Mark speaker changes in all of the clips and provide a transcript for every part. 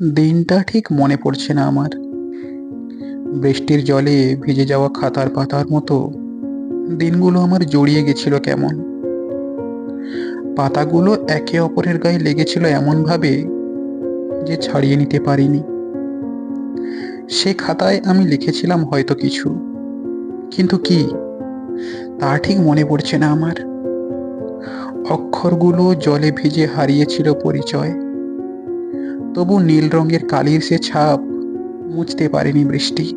Speaker 1: দিনটা ঠিক মনে পড়ছে না আমার। বৃষ্টির জলে ভিজে যাওয়া খাতার পাতার মতো দিনগুলো আমার জড়িয়ে গেছিল কেমন। পাতাগুলো একে অপরের গায়ে লেগেছিল এমনভাবে যে ছাড়িয়ে নিতে পারিনি। সে খাতায় আমি লিখেছিলাম হয়তো কিছু, কিন্তু কি? তা ঠিক মনে পড়ছে না আমার। অক্ষরগুলো জলে ভিজে হারিয়েছিল পরিচয়। তবু নীল রঙের কালির সে ছাপ মুছতে পারেনি বৃষ্টি।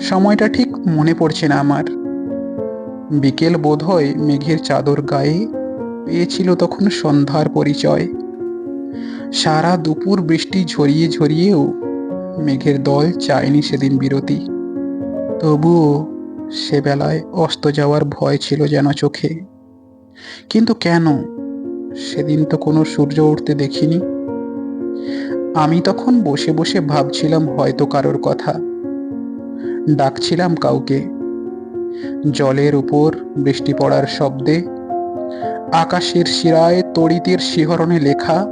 Speaker 1: সময়টা ঠিক মনে পড়ছে না আমার। বিকেল বোধহয় মেঘের চাদর গায়ে পেয়েছিল তখন সন্ধ্যার পরিচয়। সারা দুপুর বৃষ্টি ঝরিয়ে ঝরিয়েও মেঘের দল চায়নি সেদিন বিরতি। তবুও সে বেলায় অস্ত যাওয়ার ভয় ছিল যেন চোখে। কিন্তু কেন? সেদিন তো কোনো সূর্য উঠতে দেখিনি। আমি তখন বসে বসে ভাবছিলাম হয়তো কারোর কথা। ডাকছিলাম কাউকে। জলের উপর বৃষ্টি পড়ার শব্দে, আকাশের শিরায় তড়িতের শিহরণে লেখা,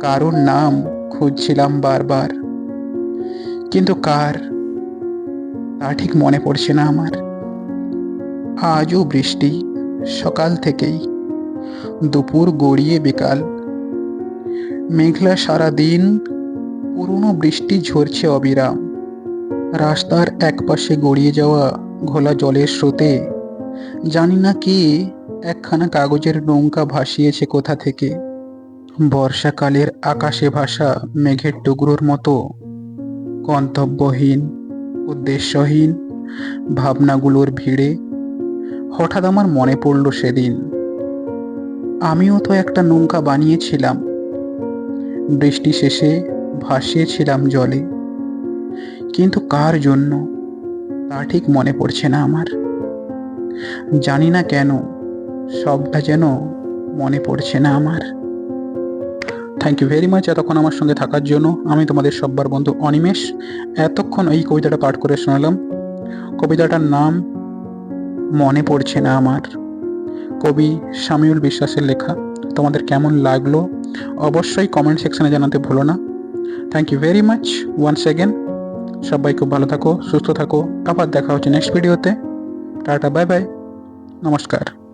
Speaker 1: কারোর নাম খুঁজছিলাম বারবার। কিন্তু কার? তা ঠিক মনে পড়ছে না আমার। আজও বৃষ্টি, সকাল থেকেই। দুপুর গড়িয়ে বিকাল। মেঘলা সারা দিন পুরনো বৃষ্টি ঝরছে অবিরাম রাস্তার একপাশে গড়িয়ে যাওয়া ঘোলা জলের স্রোতে, জানি না কে একখানা কাগজের নৌকা ভাসিয়েছে কোথা থেকে। বর্ষাকালের আকাশে ভাসা মেঘের টুকরোর মতো, গন্তব্যহীন, উদ্দেশ্যহীন ভাবনাগুলোর ভিড়ে, হঠাৎ আমার মনে পড়ল সেদিন। আমিও তো একটা নৌকা বানিয়েছিলাম বৃষ্টি শেষে ভাসিয়েছিলাম জলে। কিন্তু কার জন্য? তা ঠিক মনে পড়ছে না আমার। জানি না কেন, সবটা যেন মনে পড়ছে না আমার। থ্যাংক ইউ ভেরি মাচ এতক্ষণ আমার সঙ্গে থাকার জন্য। আমি তোমাদের সব্বার বন্ধু অনিমেষ। এতক্ষণ এই কবিতাটা পাঠ করে শোনালাম। কবিতাটার নাম মনে পড়ছে না আমার। কবি শামিউল বিশ্বাসের লেখা। তোমাদের কেমন লাগল? অবশ্যই কমেন্ট সেকশনে জানাতে ভুলো না। Thank you very much once again সবাই খুব ভালো থাকো, সুস্থ থাকো। আবার দেখা হচ্ছে নেক্সট ভিডিওতে টাটা বাই বাই নমস্কার।